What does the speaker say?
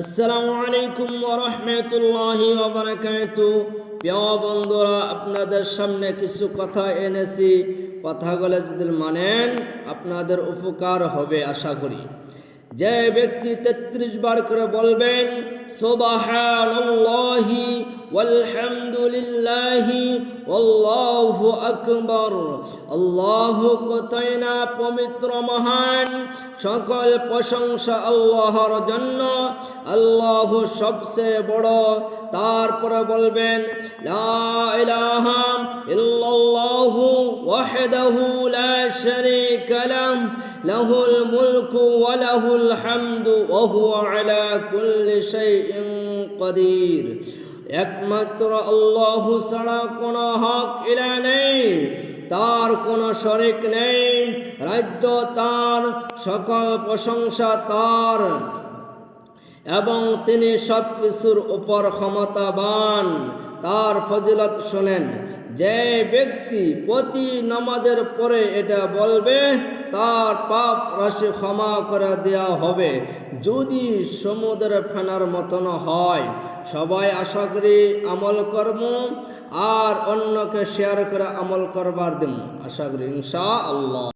আসসালামু আলাইকুম ওরহমতুল্লাহি ওবরাকাত প্রিয় বন্ধুরা, আপনাদের সামনে কিছু কথা এনেছি। কথাগুলো যদি মানেন, আপনাদের উপকার হবে, আশা করি। যে ব্যক্তি তেত্রিশ বার করে বলবেন সোবাহানি ওয়ালহামদুলিল্লাহি, আল্লাহু আকবর, আল্লাহ কতই না পবিত্র মহান, সকল প্রশংসা আল্লাহর জন্য, আল্লাহ সবচেয়ে বড়। তারপরে বলবেন, লা ইলাহা ইল্লাল্লাহু লা শারীকা লাহ লাহুল মুলকু ওয়া লাহুল হামদু ওয়া হুয়া আলা কুল্লি শাইইন কাদির একমাত্র আল্লাহ ছাড়া কোনো হক ইলা নেই, তার কোনো শরিক নেই, রাজ্য তার, সকল প্রশংসা তার, এবং তিনি সব কিছুর উপর ক্ষমতাবান। তার ফজিলত শোনেন যে ব্যক্তি প্রতি নামাজের পরে এটা বলবে, তার পাপ রাশি ক্ষমা করে দেওয়া হবে। যদি সমুদ্র ফেনার মতন হয়, সবাই আশা করি আমল কর্ম, আর অন্যকে শেয়ার করে আমল করবার দেব আশা করি ইনশা আল্লাহ